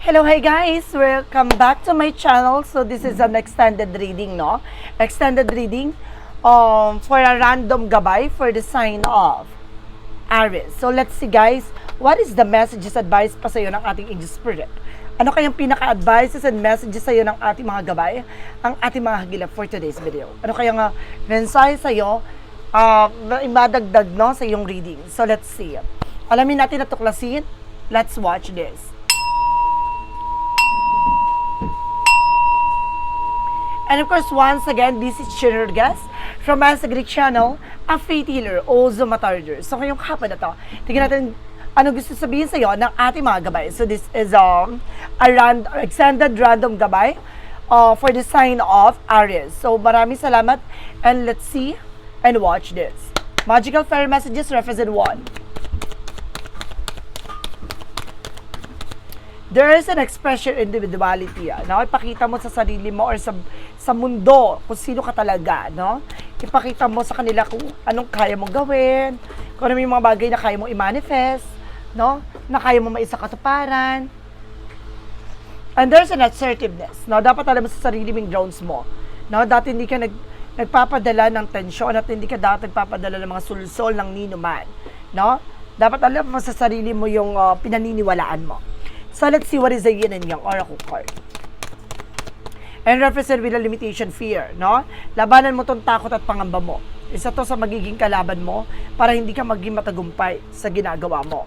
Hello, hi guys! Welcome back to my channel. So this is an extended reading, no? Extended reading um, for a random gabay for the sign of Aries. So let's see guys, what is the messages advice pa sa'yo ng ating angel spirit? Ano kayang pinaka-advices and messages sa'yo ng ating mga gabay? Ang ating mga hagilap for today's video. Ano kayang uh, mensahe sa'yo uh, na imadagdag no, sa iyong reading? So let's see. Alamin natin at tuklasin. Let's watch this. And of course, once again, this is Chinner Guest from Master Greek Channel, a faith healer, also matarder. So ngayong hapon na to, tingnan natin ano gusto sabihin sa iyo ng ating mga gabay. So this is um, a ran- extended random gabay uh, for the sign of Aries. So maraming salamat and let's see and watch this. Magical fairy messages represent one. there is an expression individuality, ah, no? Ipakita mo sa sarili mo or sa sa mundo kung sino ka talaga, no? Ipakita mo sa kanila kung anong kaya mong gawin, kung ano yung mga bagay na kaya mong i-manifest, no? Na kaya mo maisa katuparan. And there's an assertiveness, no? Dapat alam mo sa sarili mong grounds mo, no? Dati hindi ka nag nagpapadala ng tensyon at hindi ka dati nagpapadala ng mga sulsol ng ninuman, no? Dapat alam mo sa sarili mo yung uh, pinaniniwalaan mo. So let's see what is the yin and yang oracle card. And represent with a limitation fear, no? Labanan mo tong takot at pangamba mo. Isa to sa magiging kalaban mo para hindi ka maging matagumpay sa ginagawa mo.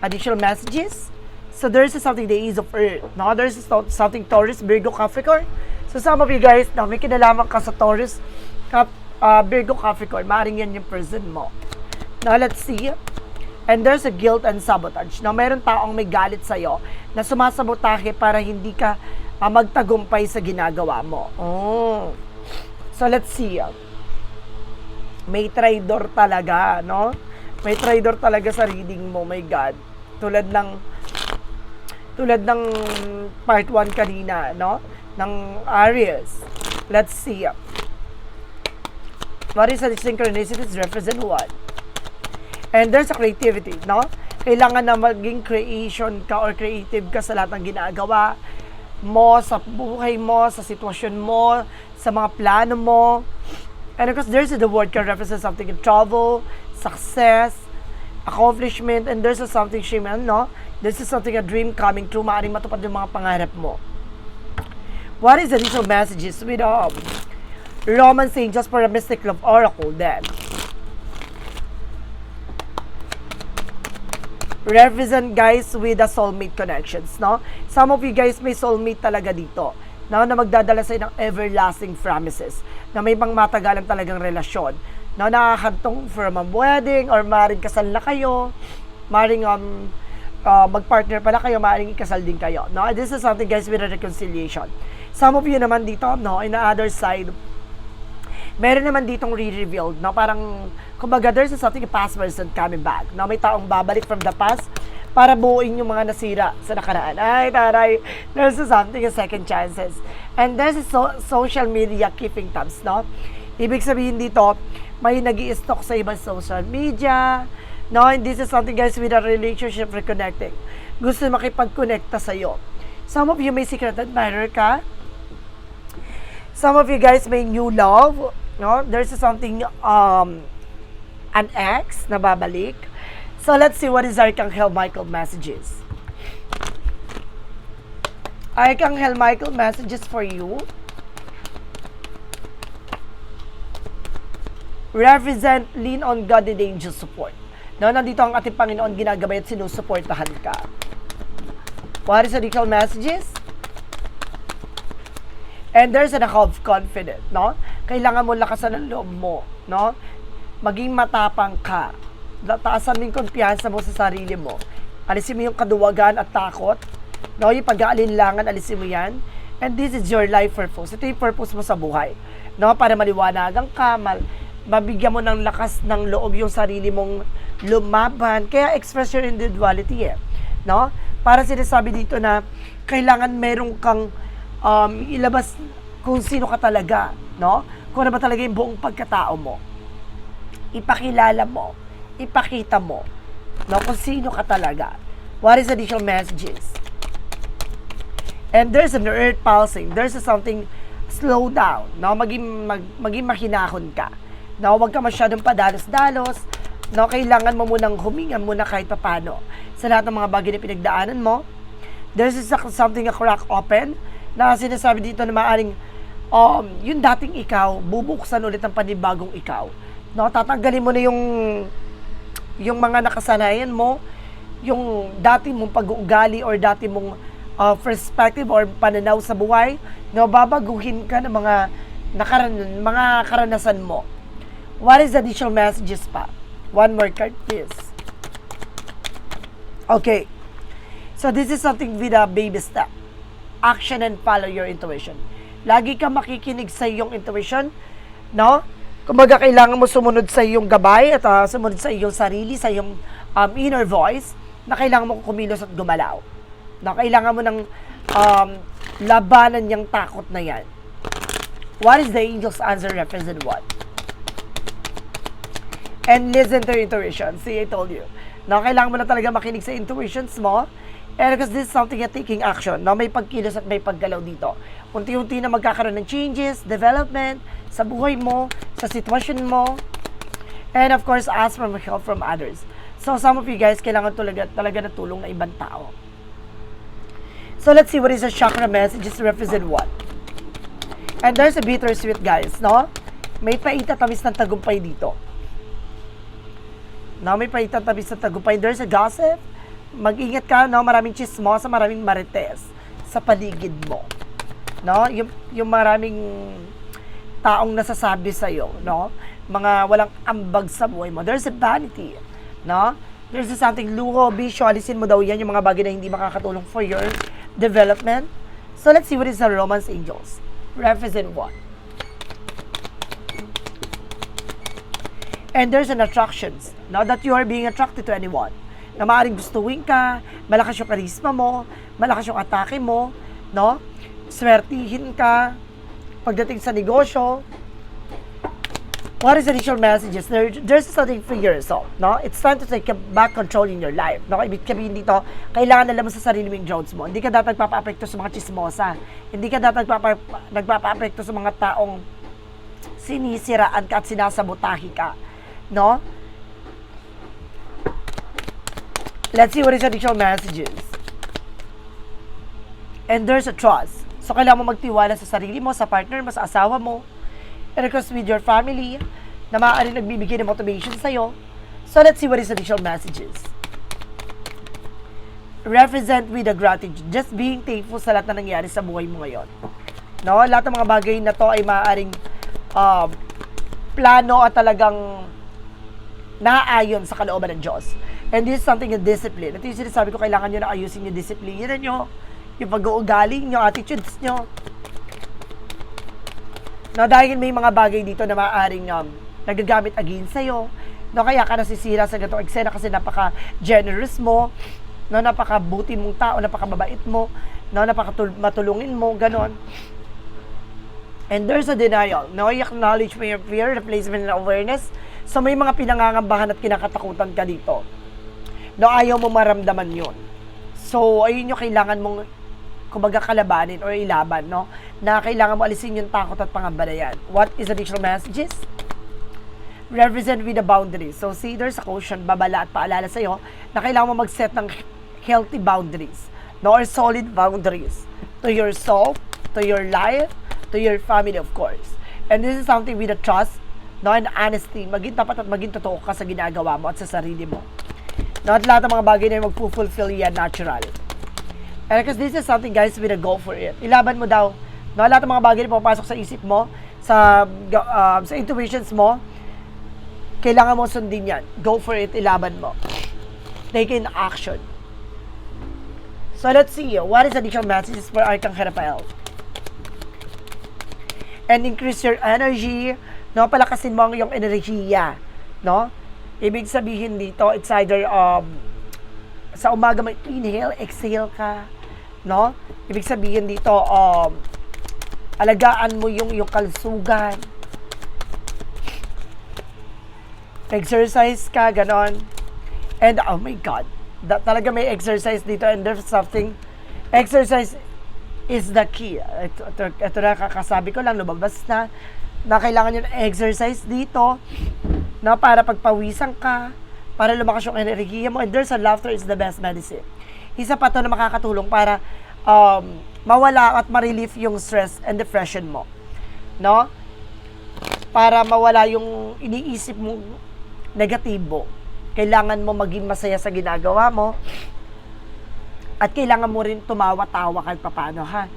Additional messages? So there's something the ease of earth, no? There's something Taurus, Virgo, Capricorn. So some of you guys, na may kinalaman ka sa Taurus, Cap, uh, Virgo, Capricorn, maaaring yan yung person mo. Now let's see. And there's a guilt and sabotage. Na meron taong may galit sa'yo na sumasabotahe para hindi ka ah, magtagumpay sa ginagawa mo. Oh. So let's see. May traitor talaga, no? May traitor talaga sa reading mo, my God. Tulad ng tulad ng part 1 kanina, no? Ng Aries. Let's see. What is the synchronicities represent what? And there's a creativity, no? Kailangan na maging creation ka or creative ka sa lahat ng ginagawa mo, sa buhay mo, sa sitwasyon mo, sa mga plano mo. And of course, there's the word can represent something in travel, success, accomplishment, and there's a something, Shiman, no? This is something, a dream coming true, maaaring matupad yung mga pangarap mo. What is the additional messages with um, Romance Angels for a Mystic Love Oracle then? Represent guys with the soulmate connections, no? Some of you guys may soulmate talaga dito, no? Na magdadala sa ng everlasting promises, na may pang matagalan talagang relasyon, no? Nakakantong from a wedding or maring kasal na kayo, maring um, uh, mag-partner pala kayo, maring ikasal din kayo, no? This is something guys with a reconciliation. Some of you naman dito, no? In the other side, meron naman ditong re-revealed, no? Parang, kumbaga, there's something a past person coming back, no? May taong babalik from the past para buuin yung mga nasira sa nakaraan. Ay, taray, there's something a second chances. And there's so- social media keeping tabs, no? Ibig sabihin dito, may nag stalk sa ibang social media, no? And this is something, guys, with a relationship reconnecting. Gusto makipag-connecta sa'yo. Some of you may secret admirer ka, Some of you guys may new love, no? There's something um an ex na babalik. So let's see what is Archangel Michael messages. Archangel Michael messages for you. Represent, lean on God and angel support. No, nandito ang ating Panginoon ginagabay at sinusuportahan ka. What is the messages? And there's a of confident, no? Kailangan mo lakasan ang loob mo, no? Maging matapang ka. Taasan mo yung kumpiyansa mo sa sarili mo. Alisin mo yung kaduwagan at takot. No? Yung pag-aalinlangan, alisin mo yan. And this is your life purpose. Ito yung purpose mo sa buhay. No? Para maliwanagan ka, mal mabigyan mo ng lakas ng loob yung sarili mong lumaban. Kaya express your individuality eh. No? Para sinasabi dito na kailangan merong kang um, ilabas kung sino ka talaga, no? Kung ano ba talaga yung buong pagkatao mo. Ipakilala mo, ipakita mo, no? Kung sino ka talaga. What is additional messages? And there's an earth pulsing. There's a something slow down. No? Maging, mag, maging mahinahon ka. No? Huwag ka masyadong padalos-dalos. No? Kailangan mo munang huminga muna kahit papano sa lahat ng mga bagay na pinagdaanan mo. There's a- something a crack open na sinasabi dito na maaaring um, yung dating ikaw, bubuksan ulit ang panibagong ikaw. No? Tatanggalin mo na yung yung mga nakasanayan mo, yung dati mong pag-uugali or dati mong uh, perspective or pananaw sa buhay, no, babaguhin ka ng mga nakaran mga karanasan mo. What is the additional messages pa? One more card, please. Okay. So this is something with a baby step. Action and follow your intuition. Lagi ka makikinig sa iyong intuition, no? Kumbaga kailangan mo sumunod sa iyong gabay at ah, sumunod sa iyong sarili, sa iyong um, inner voice na kailangan mo kumilos at gumalaw. Na kailangan mo ng um, labanan yung takot na yan. What is the angel's answer represent what? And listen to your intuition. See, I told you. Na kailangan mo na talaga makinig sa intuitions mo. And because this is something you're taking action. Na may pagkilos at may paggalaw dito. Unti-unti na magkakaroon ng changes, development, sa buhay mo, sa sitwasyon mo. And of course, ask for help from others. So some of you guys, kailangan talaga, talaga ng tulong ng ibang tao. So let's see what is the chakra messages represent what. And there's a bittersweet guys, no? May paitatamis ng tagumpay dito. No, may paitatamis ng tagumpay. There's a gossip. Mag-ingat ka, no? Maraming chismosa, maraming marites sa paligid mo. No? Yung, yung maraming taong nasasabi sa iyo, no? Mga walang ambag sa buhay mo. There's a vanity, no? There's a something luho, bisyo, alisin mo daw yan yung mga bagay na hindi makakatulong for your development. So let's see what is the Romance Angels. Represent what? And there's an attractions. Now that you are being attracted to anyone, na maaaring gustuin ka, malakas yung karisma mo, malakas yung atake mo, no? Swertihin ka, pagdating sa negosyo, what is initial messages? There, there's something for yourself, no? It's time to take back control in your life, no? Ibig sabihin dito, kailangan alam mo sa sarili mong drones mo. Hindi ka dapat nagpapa-apekto sa mga chismosa. Hindi ka dapat nagpapa, nagpapa-apekto sa mga taong sinisiraan ka at sinasabotahi ka, no? Let's see what is additional messages. And there's a trust. So, kailangan mo magtiwala sa sarili mo, sa partner mo, sa asawa mo. And of course, with your family, na maaari nagbibigay ng motivation sa'yo. So, let's see what is additional messages. Represent with a gratitude. Just being thankful sa lahat na nangyari sa buhay mo ngayon. No? Lahat ng mga bagay na to ay maaaring um, plano at talagang naaayon sa kalooban ng Diyos. And this is something a discipline. Ito yung sinasabi ko, kailangan nyo na ayusin yung discipline nyo, yung pag-uugali nyo, attitudes nyo. No, dahil may mga bagay dito na maaaring um, nagagamit against sa'yo. No, kaya ka nasisira sa ganitong eksena kasi napaka-generous mo, no, napaka-buti mong tao, napaka-mabait mo, no, napaka-matulungin mo, ganon. And there's a denial. No, i-acknowledge mo your fear, replacement and awareness. So may mga pinangangambahan at kinakatakutan ka dito. No, ayaw mo maramdaman yon. So, ayun yung kailangan mong kumbaga kalabanin or ilaban, no? Na kailangan mo alisin yung takot at pangamba na yan. What is additional messages? Represent with the boundaries. So, see, there's a caution, babala at paalala sa'yo na kailangan mo mag-set ng healthy boundaries, no? Or solid boundaries to yourself, to your life, to your family, of course. And this is something with a trust, no? And honesty. Maging tapat at maging totoo ka sa ginagawa mo at sa sarili mo. No, at lahat ng mga bagay na mag-fulfill yan natural. And because this is something guys, with a go for it. Ilaban mo daw. No, lahat ng mga bagay na pumapasok sa isip mo, sa um, sa intuitions mo, kailangan mo sundin yan. Go for it, ilaban mo. Take in action. So let's see, what is additional messages for Archangel Raphael? And increase your energy, no? Palakasin mo ang iyong enerhiya, no? Ibig sabihin dito, it's either um, sa umaga may inhale, exhale ka, no? Ibig sabihin dito, um, alagaan mo yung yung kalsugan. Exercise ka, ganon. And, oh my God, da, talaga may exercise dito and there's something, exercise is the key. Ito, ito, ito na kakasabi ko lang, lumabas na, na kailangan nyo ng exercise dito, na para pagpawisan ka, para lumakas yung enerhiya mo, and there's a laughter is the best medicine. Isa pa to na makakatulong para um, mawala at ma-relieve yung stress and depression mo. No? Para mawala yung iniisip mo negatibo. Kailangan mo maging masaya sa ginagawa mo. At kailangan mo rin tumawa-tawa kahit papano, ha?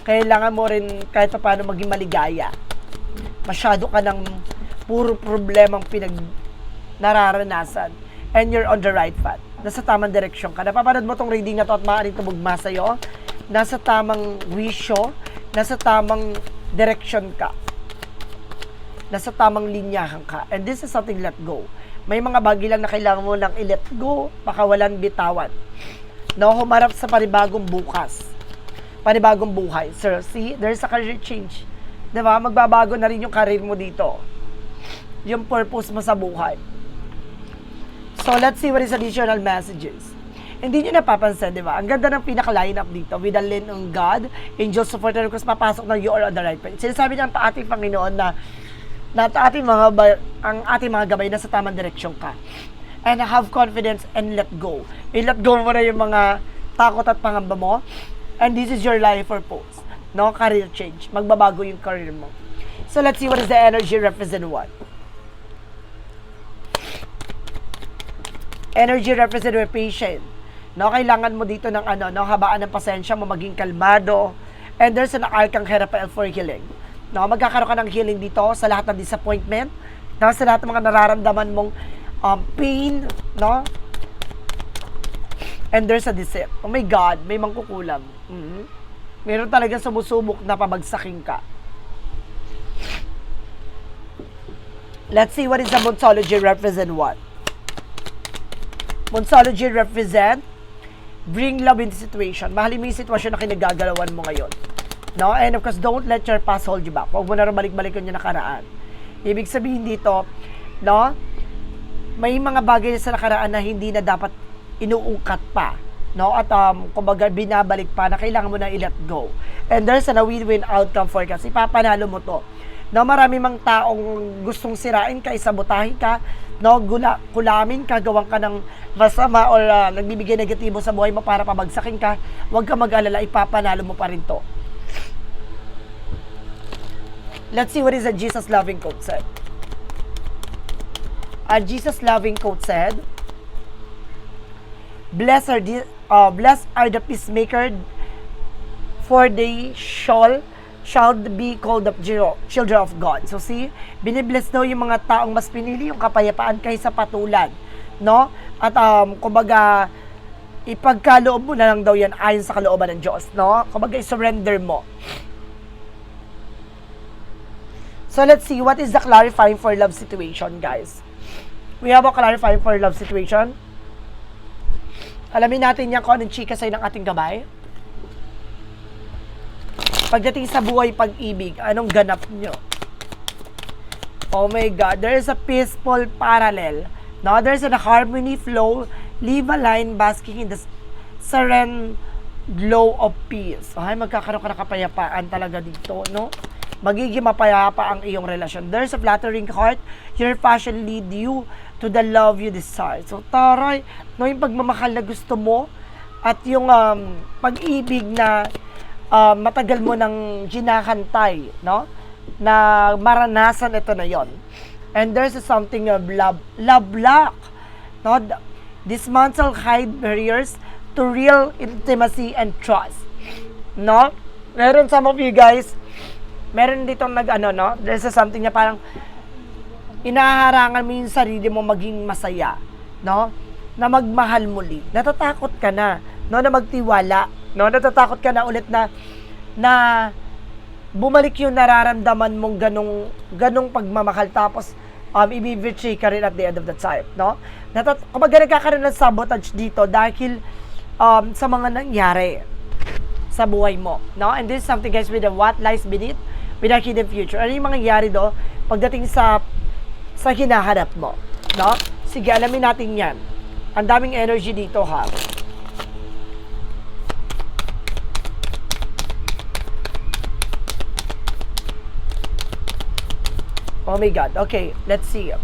Kailangan mo rin kahit papano maging maligaya. Masyado ka ng puro problemang pinag nararanasan. And you're on the right path. Nasa tamang direksyon ka. Napapanood mo tong reading na to at maaaring tumugma sa'yo. Nasa tamang wisyo. Nasa tamang direksyon ka. Nasa tamang linyahan ka. And this is something let go. May mga bagay lang na kailangan mo lang i-let go, pakawalan bitawan. No, humarap sa panibagong bukas. Panibagong buhay. Sir, see, there's a career change. 'Di ba? Magbabago na rin yung career mo dito. Yung purpose mo sa buhay. So, let's see what is additional messages. Hindi nyo napapansin, di ba? Ang ganda ng pinaka-lineup dito. With the lean on God, angel support and request, papasok na you are on the right path. Sinasabi ng ating Panginoon na na at ating mga ang ating mga gabay na sa tamang direksyon ka. And have confidence and let go. I-let go mo na yung mga takot at pangamba mo. And this is your life purpose. No? Career change. Magbabago yung career mo. So let's see what is the energy represent what. Energy represent your patient. No, kailangan mo dito ng ano, no, habaan ng pasensya mo, maging kalmado. And there's an Arcangel Raphael for healing. No, magkakaroon ka ng healing dito sa lahat ng disappointment, no, sa lahat ng mga nararamdaman mong um, pain, no? And there's a deceit. Oh my God, may mangkukulam. Mhm. Meron talaga sumusubok na pabagsakin ka. Let's see what is the Monsology represent what. Monsology represent bring love into situation. Mahalin mo yung sitwasyon na kinagagalawan mo ngayon. No? And of course, don't let your past hold you back. Huwag mo na rin balik-balikan yung nakaraan. Ibig sabihin dito, no? May mga bagay sa nakaraan na hindi na dapat inuungkat pa. No? At um, kumbaga, binabalik pa na kailangan mo na i-let go. And there's a win-win outcome for kasi ipapanalo mo to. No, marami mang taong gustong sirain ka, isabotahin ka, no, gula, kulamin ka, gawan ka ng masama or uh, nagbibigay negatibo sa buhay mo para pabagsakin ka, huwag ka mag-alala, ipapanalo mo pa rin to. Let's see what is a Jesus loving quote said. A Jesus loving quote said, Blessed are the, uh, blessed are the peacemaker, for they shall shall be called chil- children of God. So see, binibless daw yung mga taong mas pinili yung kapayapaan kaysa patulan. No? At um, kumbaga, ipagkaloob mo na lang daw yan ayon sa kalooban ng Diyos. No? Kumbaga, surrender mo. So let's see, what is the clarifying for love situation, guys? We have a clarifying for love situation. Alamin natin yan kung anong chika sa'yo ng ating gabay. Pagdating sa buhay pag-ibig, anong ganap nyo? Oh my God, there is a peaceful parallel. No, there's a harmony flow. Leave a line basking in the serene glow of peace. Ay, magkakaroon ka ng kapayapaan talaga dito, no? Magiging mapayapa ang iyong relasyon. There's a flattering heart. Your passion lead you to the love you desire. So, taray, no, yung pagmamahal na gusto mo at yung um, pag-ibig na uh, matagal mo nang ginakantay, no? Na maranasan ito na yon. And there's something of love, love lock, no? Dismantle hide barriers to real intimacy and trust, no? Meron some of you guys, meron dito nag ano, no? There's something na parang inaharangan mo yung sarili mo maging masaya, no? Na magmahal muli. Natatakot ka na, no? Na magtiwala, no? Natatakot ka na ulit na na bumalik yung nararamdaman mong ganong ganong pagmamahal tapos um, ibibitray ka rin at the end of the time, no? Natat kumbaga nagkakaroon ng sabotage dito dahil um, sa mga nangyari sa buhay mo, no? And this is something guys with the what lies beneath with our hidden future. Ano yung mangyayari do pagdating sa sa hinahanap mo, no? Sige, alamin natin yan. Ang daming energy dito, ha? Oh my God. Okay, let's see.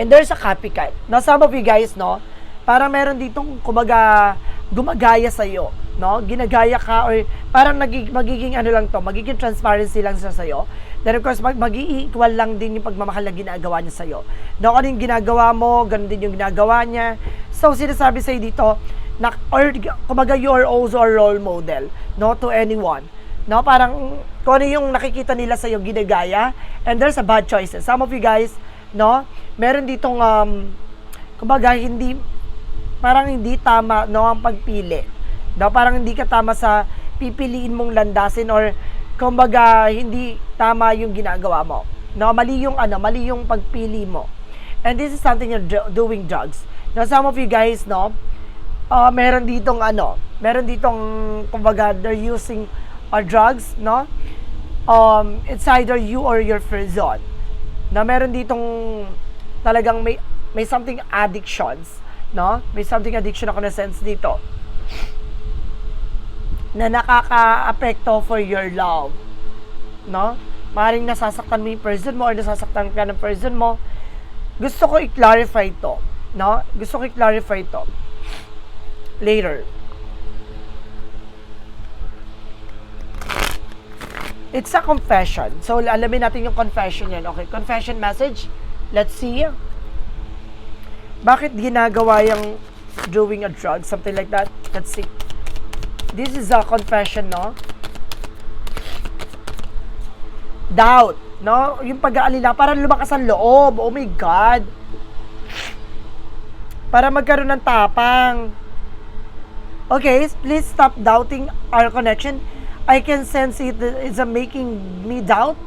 And there's a copycat. Now, some of you guys, no, parang meron ditong, kumaga, gumagaya sa'yo, no? Ginagaya ka or parang nagig, magiging ano lang to, magiging transparency lang siya sa'yo. Then of course, mag, mag-i-equal lang din yung pagmamahal na ginagawa niya sa'yo. No, ano yung ginagawa mo, ganun din yung ginagawa niya. So, sinasabi sa'yo dito, na, or kumaga you are also a role model, no, to anyone. No, parang kung ano yung nakikita nila sa iyo ginagaya and there's a bad choices. Some of you guys, no, meron ditong um kumbaga hindi parang hindi tama no ang pagpili. No, parang hindi ka tama sa pipiliin mong landasin or kumbaga hindi tama yung ginagawa mo. No, mali yung ano, mali yung pagpili mo. And this is something you're do- doing drugs. Now, some of you guys, no, uh, meron ditong ano, meron ditong kumbaga they're using uh, drugs, no? Um, it's either you or your person. Na meron ditong talagang may may something addictions, no? May something addiction ako na sense dito. Na nakaka-apekto for your love. No? Maring nasasaktan mo yung person mo or nasasaktan ka ng person mo. Gusto ko i-clarify to. No? Gusto ko i-clarify to later. It's a confession. So, alamin natin yung confession yan. Okay, confession message. Let's see. Bakit ginagawa yung doing a drug? Something like that. Let's see. This is a confession, no? Doubt, no? Yung pag-aalila, para lumakas ang loob. Oh my God. Para magkaroon ng tapang. Okay, please stop doubting our connection. I can sense it is making me doubt.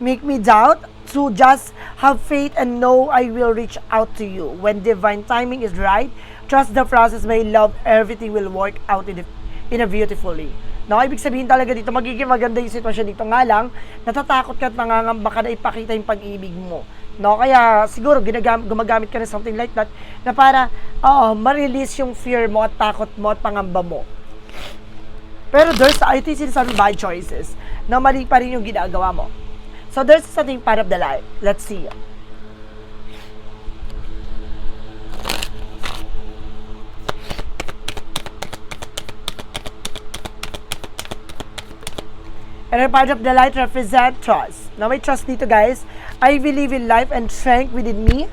Make me doubt to just have faith and know I will reach out to you. When divine timing is right, trust the process, my love, everything will work out in a, in a beautifully. No, ibig sabihin talaga dito, magiging maganda yung sitwasyon dito nga lang, natatakot ka at nangangamba ka na ipakita yung pag-ibig mo. No, kaya siguro ginagam, gumagamit ka ng something like that na para oo, ma-release yung fear mo at takot mo at pangamba mo. Pero there's, I think sinasabi bad choices na mali pa rin yung ginagawa mo. So there's something part of the life. Let's see. And a part of the light represent trust. Now may trust dito guys. I believe in life and strength within me.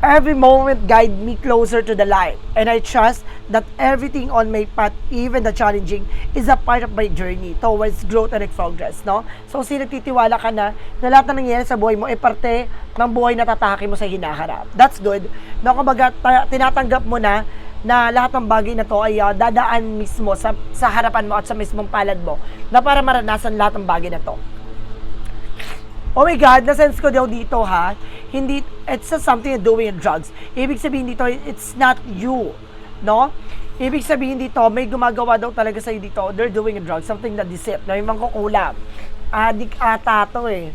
Every moment guide me closer to the light. And I trust that everything on my path, even the challenging, is a part of my journey towards growth and progress, no? So, kasi nagtitiwala ka na na lahat na nangyayari sa buhay mo ay parte ng buhay na tatake mo sa hinaharap. That's good. No, kumbaga, ta- tinatanggap mo na na lahat ng bagay na to ay uh, dadaan mismo sa, sa harapan mo at sa mismong palad mo na para maranasan lahat ng bagay na to. Oh my God, na-sense ko daw dito ha, hindi, it's not something you're doing in drugs. Ibig sabihin dito, it's not you. No? Ibig sabihin dito, may gumagawa daw talaga sa'yo dito, they're doing a drug, something na deceit, no? Yung mangkukulam. Adik ata to eh.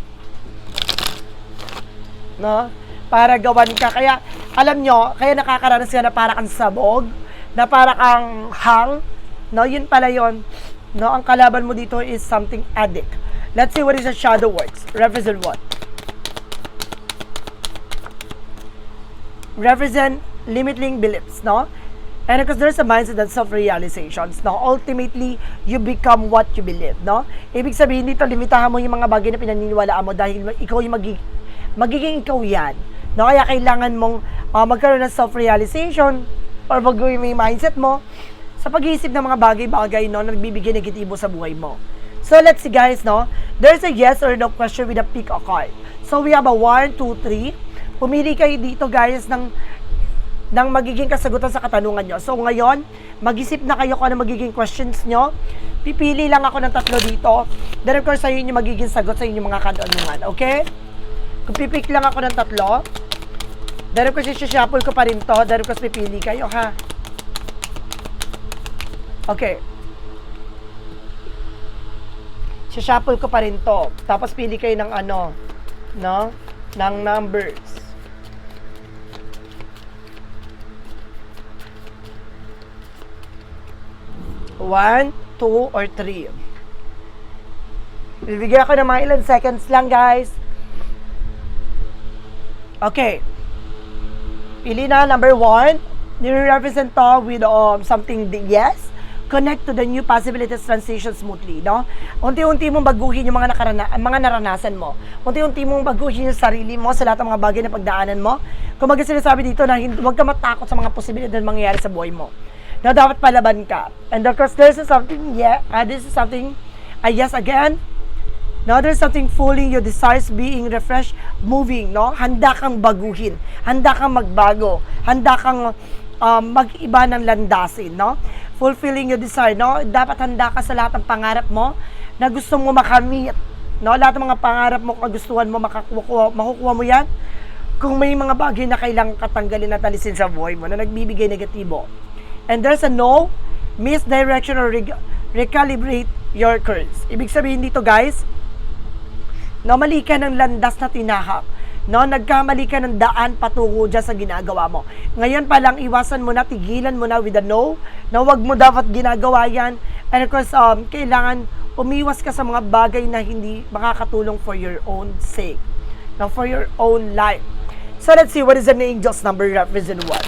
No? Para gawan ka. Kaya, alam nyo, kaya nakakaranas ka na para kang sabog, na para kang hang, no? Yun pala yun. No? Ang kalaban mo dito is something addict. Let's see what is the shadow works. Represent what? Represent limiting beliefs, no? And because there's a mindset and self-realizations, no? Ultimately, you become what you believe, no? Ibig sabihin dito, limitahan mo yung mga bagay na pinaniniwalaan mo dahil ikaw yung magi magiging ikaw yan. No? Kaya kailangan mong uh, magkaroon ng self-realization or mo yung mindset mo sa pag-iisip ng mga bagay-bagay no, na nagbibigay negatibo sa buhay mo. So let's see guys, no? There's a yes or no question with a pick a card. So we have a 1, 2, 3. Pumili kayo dito guys ng ng magiging kasagutan sa katanungan nyo. So ngayon, mag-isip na kayo kung ano magiging questions nyo. Pipili lang ako ng tatlo dito. Then of course, sa inyo magiging sagot sa inyong mga katanungan. Okay? Kung pipik lang ako ng tatlo, then of course, shuffle ko pa rin to. Then of course, pipili kayo ha. Okay. Shuffle ko pa rin to. Tapos pili kayo ng ano, no? Ng numbers. One, two, or three. Bibigyan ako ng mga ilan seconds lang, guys. Okay. Pili na, number one. Nire-represent to with um, something yes. Connect to the new possibilities transition smoothly, no? Unti-unti mong baguhin yung mga, nakarana, mga naranasan mo. Unti-unti mong baguhin yung sarili mo sa lahat ng mga bagay na pagdaanan mo. Kung mag sinasabi dito na huwag ka matakot sa mga posibilidad na mangyayari sa buhay mo. Na dapat palaban ka. And of course, there's something, yeah, uh, this is something, uh, yes, again, No, there's something fooling your desires being refreshed, moving, no? Handa kang baguhin, handa kang magbago, handa kang um, mag-iba ng landasin, no? Fulfilling your desire, no? Dapat handa ka sa lahat ng pangarap mo na gusto mo makamit, no? Lahat ng mga pangarap mo, kagustuhan mo, makakuha, makukuha mo yan. Kung may mga bagay na kailangan katanggalin at alisin sa buhay mo na nagbibigay negatibo. And there's a no, misdirection or reg- recalibrate your course. Ibig sabihin dito, guys, no, mali ka ng landas na tinahak. No, nagkamali ka ng daan patungo dyan sa ginagawa mo. Ngayon pa lang, iwasan mo na, tigilan mo na with a no. No, wag mo dapat ginagawa yan. And of course, um, kailangan umiwas ka sa mga bagay na hindi makakatulong for your own sake. No, for your own life. So let's see, what is an angel's number represent what?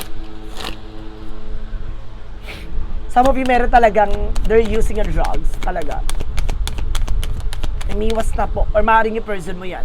Some of you meron talagang, they're using a drugs talaga umiwas na po or maaaring yung person mo yan.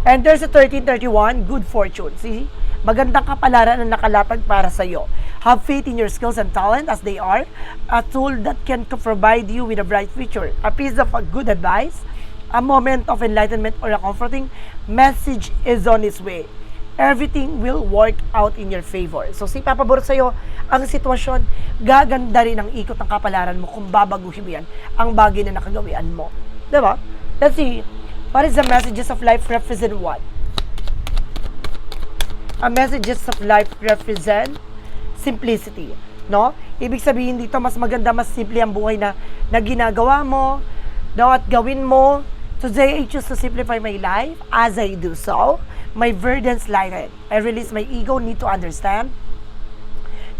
And there's a 1331, good fortune. See? Magandang kapalaran na nakalatag para sa iyo. Have faith in your skills and talent as they are, a tool that can provide you with a bright future, a piece of good advice, a moment of enlightenment or a comforting message is on its way. Everything will work out in your favor. So, si papabor sa iyo ang sitwasyon, gaganda rin ang ikot ng kapalaran mo kung babaguhin mo yan ang bagay na nakagawian mo. Diba? Let's see. What is the messages of life represent what? A messages of life represent simplicity. No? Ibig sabihin dito, mas maganda, mas simple ang buhay na, na ginagawa mo, no? at gawin mo. Today, I choose to simplify my life as I do so. My burdens lighten. I release my ego, need to understand,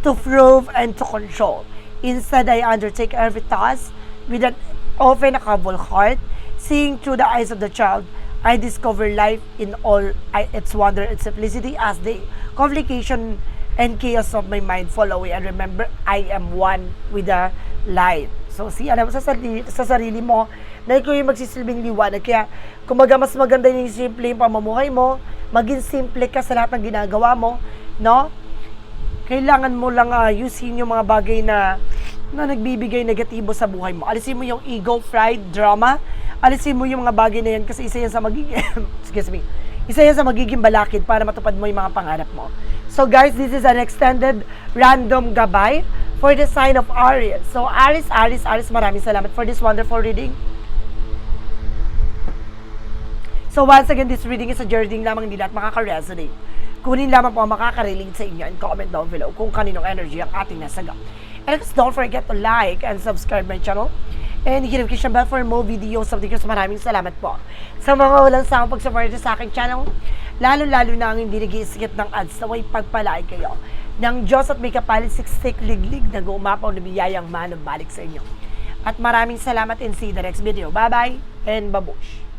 to prove, and to control. Instead, I undertake every task with an open, accountable heart, seeing through the eyes of the child, I discover life in all its wonder and simplicity as the complication and chaos of my mind fall away and remember I am one with the light. So, see, alam sa sarili, sa sarili mo na ikaw yung magsisilbing liwanag. Kaya, kumaga mas maganda yung simple yung pamumuhay mo, maging simple ka sa lahat ng ginagawa mo, no? Kailangan mo lang ayusin yung mga bagay na na nagbibigay negatibo sa buhay mo. Alisin mo yung ego, pride, drama. Alisin mo yung mga bagay na yan kasi isa yan sa magiging, excuse me, isa yan sa magiging balakid para matupad mo yung mga pangarap mo. So guys, this is an extended random gabay for the sign of Aries. So Aries, Aries, Aries, maraming salamat for this wonderful reading. So once again, this reading is a journey lamang nila at makaka-resonate. Kunin lamang po ang makaka-relate sa inyo and comment down below kung kaninong energy ang ating nasagap. And please don't forget to like and subscribe my channel. And hit notification bell for more videos of the Maraming salamat po sa mga walang sawang pag-support sa aking channel. Lalo-lalo na ang hindi nag-iiskip ng ads na way pagpalain kayo ng Diyos at may kapalit siksik liglig na gumapaw na biyayang manong balik sa inyo. At maraming salamat and see the next video. Bye-bye and babush!